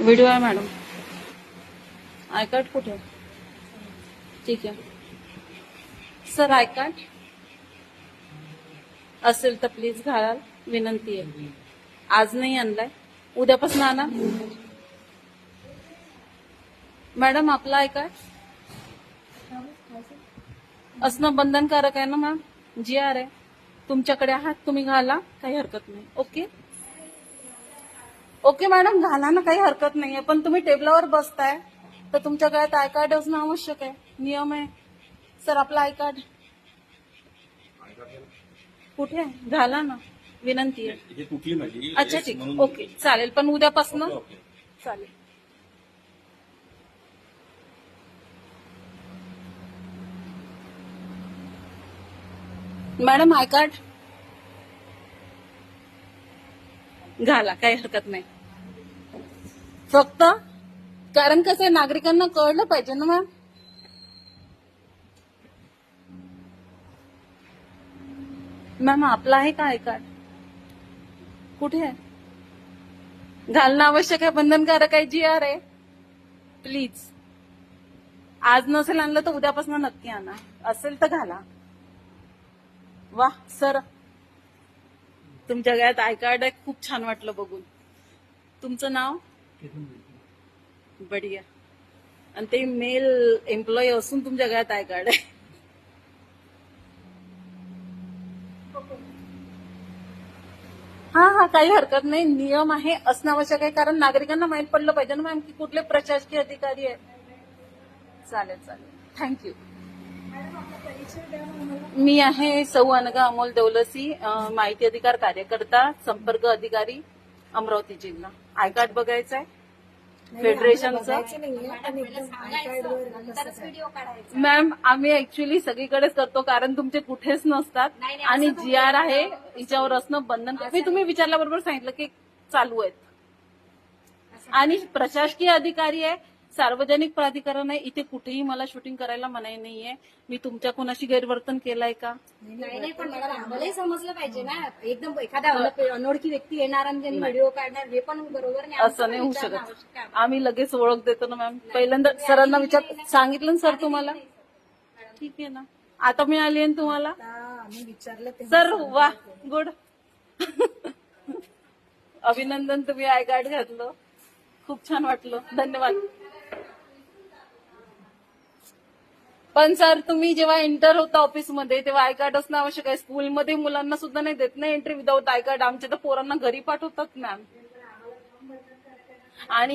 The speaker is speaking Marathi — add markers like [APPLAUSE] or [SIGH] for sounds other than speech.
व्हिडिओ आहे मॅडम. आयकार्ड कुठे? ठीक आहे. Sir I card? असेल तर प्लीज घालाल. विनंती आहे. आज नाही आणलाय. उद्यापासून आणा. मॅडम आपला आयकार्ड? असणं बंधनकारक आहे ना मॅम? जी आर आहे. तुमच्याकडे आहात तुम्ही घाला. काही हरकत नाही. ओके? ओके मॅडम घाला ना काही हरकत नाहीये पण तुम्ही टेबलावर बसताय तर तुमच्या गळ्यात आय कार्ड असणं आवश्यक आहे. नियम आहे. सर आपला आय कार्ड. कुठे? आहे घाला ना. विनंती आहे. हे तुटली माझी अच्छा ठीक. म्हणून- ओके. चालेल पण उद्यापासून? Okay, okay. चालेल. Madam I card? घाला काही हरकत नाही. फक्त? कारण कसं आहे नागरिकांना कळलं पाहिजे ना मॅम. मॅम आपला आहे का आय कार्ड? कुठे आहे? घालणं आवश्यक आहे बंधनकारक आहे जी आर आहे. प्लीज. आज नसेल आणलं तर उद्यापासून नक्की आणा. असेल तर घाला. वा सर. तुमच्या गळ्यात आय कार्ड आहे खूप छान वाटलं बघून. तुमचं नाव? बढिया. आणि ते मेल एम्प्लॉई असून तुमच्या गळ्यात आय कार्ड आहे. हा हा काही हरकत नाही. नियम आहे असणं आवश्यक आहे कारण नागरिकांना माहीत पडलं पाहिजे ना मॅम की कुठले प्रशासकीय अधिकारी आहेत. चालेल चालेल. थँक्यू मी आहे सौ अनगा अमोल दौलसी माहिती अधिकार कार्यकर्ता संपर्क अधिकारी अमरावती जिल्हा आय कार्ड बघायचं आहे फेडरेशनचं मॅम आम्ही ऍक्च्युली सगळीकडेच करतो कारण तुमचे कुठेच नसतात. आणि जी आर आहे हिच्यावर असणं बंधन. मी तुम्ही विचारल्याबरोबर सांगितलं की चालू आहेत. आणि प्रशासकीय अधिकारी आहे सार्वजनिक प्राधिकरण आहे इथे कुठेही मला शूटिंग करायला मनाई नाहीये. मी तुमच्या कोणाशी गैरवर्तन केलंय का? नाही नाही पण मला आम्हालाही समजलं पाहिजे ना. एकदम एखाद्या अन- अनोळखी व्यक्ती येणार आणि त्यांनी व्हिडिओ काढणार हे पण बरोबर नाही. असं नाही होऊ शकत. आम्ही लगेच ओळख देतो ना मॅम पहिल्यांदा सरांना विचार सांगितलं ना सर तुम्हाला? ठीक आहे ना. आता मी आली आहे तुम्हाला? विचारलं सर वा गुड [LAUGHS] अभिनंदन तुम्ही आय कार्ड घातलं. खूप छान वाटलं. धन्यवाद. पण सर तुम्ही जेव्हा एंटर होता ऑफिसमध्ये तेव्हा आय कार्ड असणं आवश्यक आहे. स्कूलमध्ये मुलांना सुद्धा नाही देत ना एंट्री विदाऊट आय कार्ड आमच्या तर पोरांना घरी पाठवतात मॅम आणि